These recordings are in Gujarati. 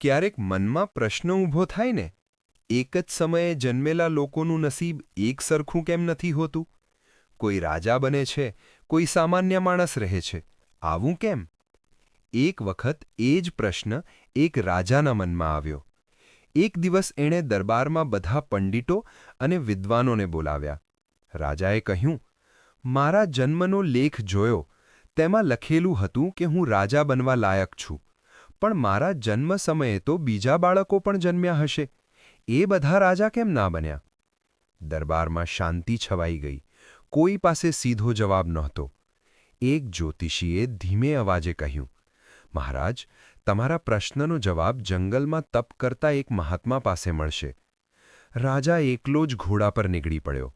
ક્યારેક મનમાં પ્રશ્ન ઊભો થાય ને, એક જ સમયે જન્મેલા લોકોનું નસીબ એક સરખું કેમ નથી હોતું? કોઈ રાજા બને છે, કોઈ સામાન્ય માણસ રહે છે, આવું કેમ? એક વખત એ જ પ્રશ્ન એક રાજાના મનમાં આવ્યો. એક દિવસ એણે દરબારમાં બધા પંડિતો અને વિદ્વાનોને બોલાવ્યા. રાજાએ કહ્યું, મારા જન્મનો લેખ જોયો. તેમાં લખેલું હતું કે હું રાજા બનવા લાયક છું. પણ મારા જન્મ સમયે તો બીજા બાળકો પણ જન્મ્યા હશે. એ બધા રાજા કેમ ના બન્યા? દરબારમાં શાંતિ છવાઈ ગઈ. કોઈ પાસે સીધો જવાબ નહોતો. એક જ્યોતિષીએ ધીમે અવાજે કહ્યું, મહારાજ, તમારા પ્રશ્નનો જવાબ જંગલમાં તપ કરતા એક મહાત્મા પાસે મળશે. રાજા એકલો જ ઘોડા પર નીકળી પડ્યો.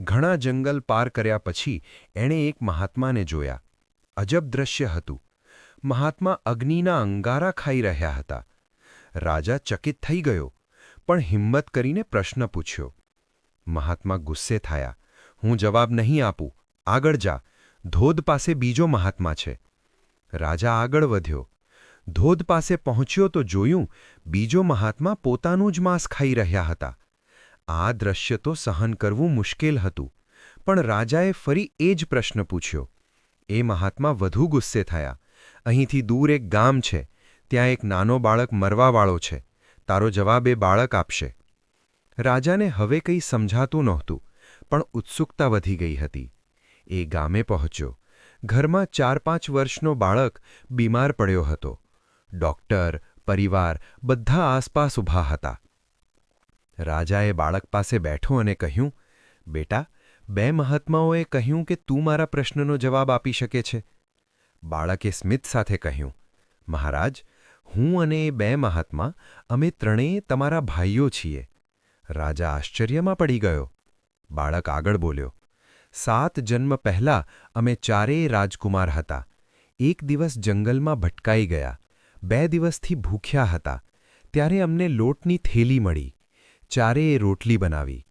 ઘણા જંગલ પાર કર્યા પછી એણે એક મહાત્માને જોયા. અજબ દ્રશ્ય હતું. મહાત્મા અગ્નિના અંગારા ખાઈ રહ્યા હતા. રાજા ચકિત થઈ ગયો, પણ હિંમત કરીને પ્રશ્ન પૂછ્યો. મહાત્મા ગુસ્સે થયા. હું જવાબ નહીં આપું. આગળ જા. ધોધ પાસે બીજો મહાત્મા છે. રાજા આગળ વધ્યો. ધોધ પાસે પહોંચ્યો તો જોયું, બીજો મહાત્મા પોતાનું જ માંસ ખાઈ રહ્યા હતા. આ દ્રશ્ય તો સહન કરવું મુશ્કેલ હતું, પણ રાજાએ ફરી એ જ પ્રશ્ન પૂછ્યો. એ મહાત્મા વધુ ગુસ્સે થયા. અહીંથી દૂર એક ગામ છે, ત્યાં એક નાનો બાળક મરવાવાળો છે. તારો જવાબ એ બાળક આપશે. રાજાને હવે કંઈ સમજાતું નહોતું, પણ ઉત્સુકતા વધી ગઈ હતી. એ ગામે પહોંચ્યો. ઘરમાં ચાર પાંચ વર્ષનો બાળક બીમાર પડ્યો હતો. ડોક્ટર, પરિવાર બધા આસપાસ ઊભા હતા. રાજાએ બાળક પાસે બેઠો અને કહ્યું, બેટા, બે મહાત્માઓએ કહ્યું કે તું મારા પ્રશ્નનો જવાબ આપી શકે છે. બાળકે સ્મિત સાથે કહ્યું, મહારાજ, હું અને એ બે મહાત્મા, અમે ત્રણેય તમારા ભાઈઓ છીએ. રાજા આશ્ચર્યમાં પડી ગયો. બાળક આગળ બોલ્યો, સાત જન્મ પહેલા અમે ચારેય રાજકુમાર હતા. એક દિવસ જંગલમાં ભટકાઈ ગયા. બે દિવસથી ભૂખ્યા હતા. ત્યારે અમને લોટની થેલી મળી. ચારેય રોટલી બનાવી.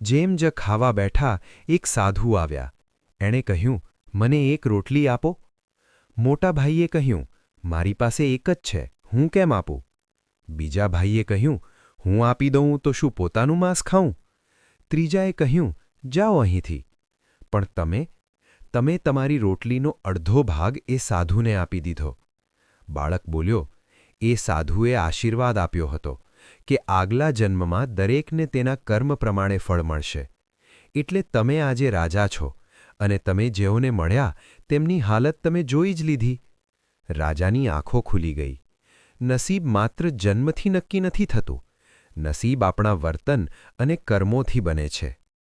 જેમ જ ખાવા બેઠા એક સાધુ આવ્યા. એણે કહ્યું, મને એક રોટલી આપો. મોટા ભાઈએ કહ્યું, મારી પાસે એક જ છે, હું કેમ આપું? બીજા ભાઈએ કહ્યું, હું આપી દઉં તો શું પોતાનું માંસ ખાઉં? ત્રીજાએ કહ્યું, જાઓ અહીંથી. પણ તમે તમે તમારી રોટલીનો અડધો ભાગ એ સાધુને આપી દીધો. બાળક બોલ્યો, એ સાધુએ આશીર્વાદ આપ્યો હતો કે આગલા જન્મમાં દરેકને તેના કર્મ પ્રમાણે ફળ મળશે. એટલે તમે આજે રાજા છો અને તમે જેઓને મળ્યા, તેમની હાલત તમે જોઈ જ લીધી. રાજાની આંખો ખુલી ગઈ. નસીબ માત્ર જન્મથી નક્કી નથી થતું. નસીબ આપણા વર્તન અને કર્મોથી બને છે.